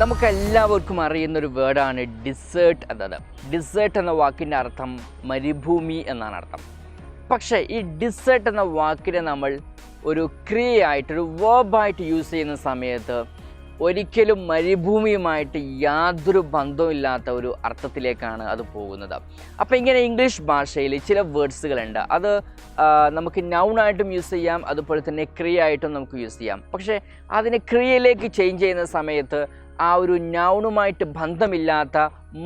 നമുക്ക് എല്ലാവർക്കും അറിയുന്ന ഒരു വേർഡാണ് ഡിസേർട്ട് എന്നത്. ഡിസേർട്ട് എന്ന വാക്കിന്റെ അർത്ഥം മരുഭൂമി എന്നാണ് അർത്ഥം. പക്ഷേ ഈ ഡിസേർട്ട് എന്ന വാക്കിനെ നമ്മൾ ഒരു ക്രിയയായിട്ട് ഒരു വേർബായിട്ട് യൂസ് ചെയ്യുന്ന സമയത്ത് ഒരിക്കലും മരുഭൂമിയുമായിട്ട് യാതൊരു ബന്ധവുമില്ലാത്ത ഒരു അർത്ഥത്തിലേക്കാണ് അത് പോകുന്നത്. അപ്പോൾ ഇങ്ങനെ ഇംഗ്ലീഷ് ഭാഷയിൽ ചില വേർഡ്സുകളുണ്ട്. അത് നമുക്ക് നൗണായിട്ടും യൂസ് ചെയ്യാം അതുപോലെ തന്നെ ക്രിയ ആയിട്ടും നമുക്ക് യൂസ് ചെയ്യാം. പക്ഷേ അതിനെ ക്രിയയിലേക്ക് ചേഞ്ച് ചെയ്യുന്ന സമയത്ത് ആ ഒരു നൗണുമായിട്ട് ബന്ധമില്ലാത്ത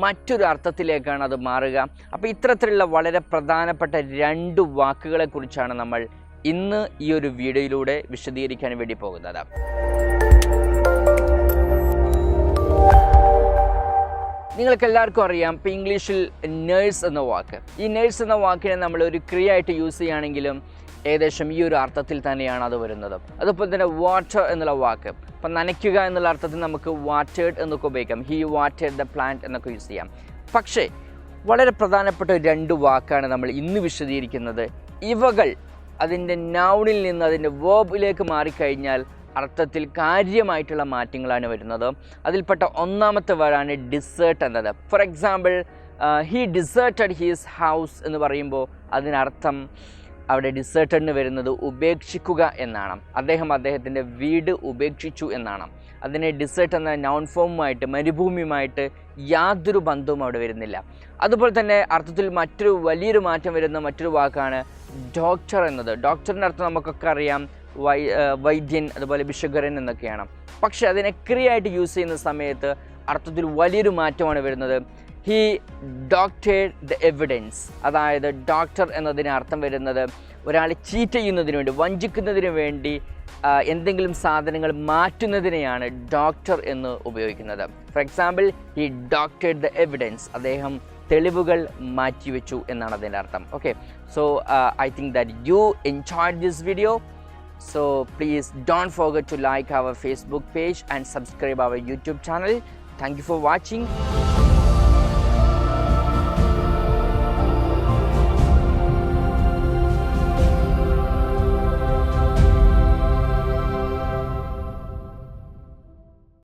മറ്റൊരു അർത്ഥത്തിലേക്കാണ് അത് മാറുക. അപ്പോൾ ഇത്തരത്തിലുള്ള വളരെ പ്രധാനപ്പെട്ട രണ്ട് വാക്കുകളെ കുറിച്ചാണ് നമ്മൾ ഇന്ന് ഈ ഒരു വീഡിയോയിലൂടെ വിശദീകരിക്കാൻ വേണ്ടി പോകുന്നത്. നിങ്ങൾക്ക് എല്ലാവർക്കും അറിയാം ഇപ്പോൾ ഇംഗ്ലീഷിൽ നേഴ്സ് എന്ന വാക്ക്. ഈ നേഴ്സ് എന്ന വാക്കിനെ നമ്മൾ ഒരു ക്രിയ ആയിട്ട് യൂസ് ചെയ്യുകയാണെങ്കിലും ഏകദേശം ഈ ഒരു അർത്ഥത്തിൽ തന്നെയാണ് അത് വരുന്നത്. അതുപോലെ തന്നെ വാട്ടർ എന്നുള്ള വാക്ക്. ഇപ്പം നനയ്ക്കുക എന്നുള്ള അർത്ഥത്തിൽ നമുക്ക് വാട്ടേഡ് എന്നൊക്കെ ഉപയോഗിക്കാം. ഹി വാട്ടേഡ് ദ പ്ലാന്റ് എന്നൊക്കെ യൂസ് ചെയ്യാം. പക്ഷേ വളരെ പ്രധാനപ്പെട്ട രണ്ട് വാക്കാണ് നമ്മൾ ഇന്ന് വിശദീകരിക്കുന്നത്. ഇവകൾ അതിന്റെ നൗണിൽ നിന്ന് അതിന്റെ വേബിലേക്ക് മാറിക്കഴിഞ്ഞാൽ അർത്ഥത്തിൽ കാര്യമായിട്ടുള്ള മാറ്റങ്ങളാണ് വരുന്നത്. അതിൽപ്പെട്ട ഒന്നാമത്തെ വേർഡാണ് ഡിസേർട്ട് എന്നത്. For example he deserted his house എന്ന് പറയുമ്പോൾ അതിനർത്ഥം അവിടെ ഡിസേർട്ടഡിന് വരുന്നത് ഉപേക്ഷിക്കുക എന്നാണ്. അദ്ദേഹം അദ്ദേഹത്തിന്റെ വീട് ഉപേക്ഷിച്ചു എന്നാണ്. അതിനെ ഡിസേർട്ട് എന്ന നോൺ ഫോമുമായിട്ട് മരുഭൂമിയുമായിട്ട് യാതൊരു ബന്ധവും അവിടെ വരുന്നില്ല. അതുപോലെ തന്നെ അർത്ഥത്തിൽ മറ്റൊരു വലിയൊരു മാറ്റം വരുന്ന മറ്റൊരു വാക്കാണ് ഡോക്ടർ എന്നത്. ഡോക്ടറിന്റെ അർത്ഥം നമുക്കൊക്കെ അറിയാം. വൈ വൈദ്യൻ അതുപോലെ ഭിഷകരൻ എന്നൊക്കെയാണ്. പക്ഷേ അതിനെ ക്രിയായിട്ട് യൂസ് ചെയ്യുന്ന സമയത്ത് അർത്ഥത്തിൽ വലിയൊരു മാറ്റമാണ് വരുന്നത്. ഹീ ഡോക്ടേഡ് ദ എവിഡൻസ് അതായത് ഡോക്ടർ എന്നതിന് അർത്ഥം വരുന്നത് ഒരാളെ ചീറ്റ് ചെയ്യുന്നതിന് വേണ്ടി വഞ്ചിക്കുന്നതിന് വേണ്ടി എന്തെങ്കിലും സാധനങ്ങൾ മാറ്റുന്നതിനെയാണ് ഡോക്ടർ എന്ന് ഉപയോഗിക്കുന്നത്. For example he doctored the evidence അദ്ദേഹം തെളിവുകൾ മാറ്റിവെച്ചു എന്നാണ് അതിന്റെ അർത്ഥം. Okay so I think that you enjoy this video So please don't forget to like our Facebook page and subscribe our YouTube channel. Thank you for watching.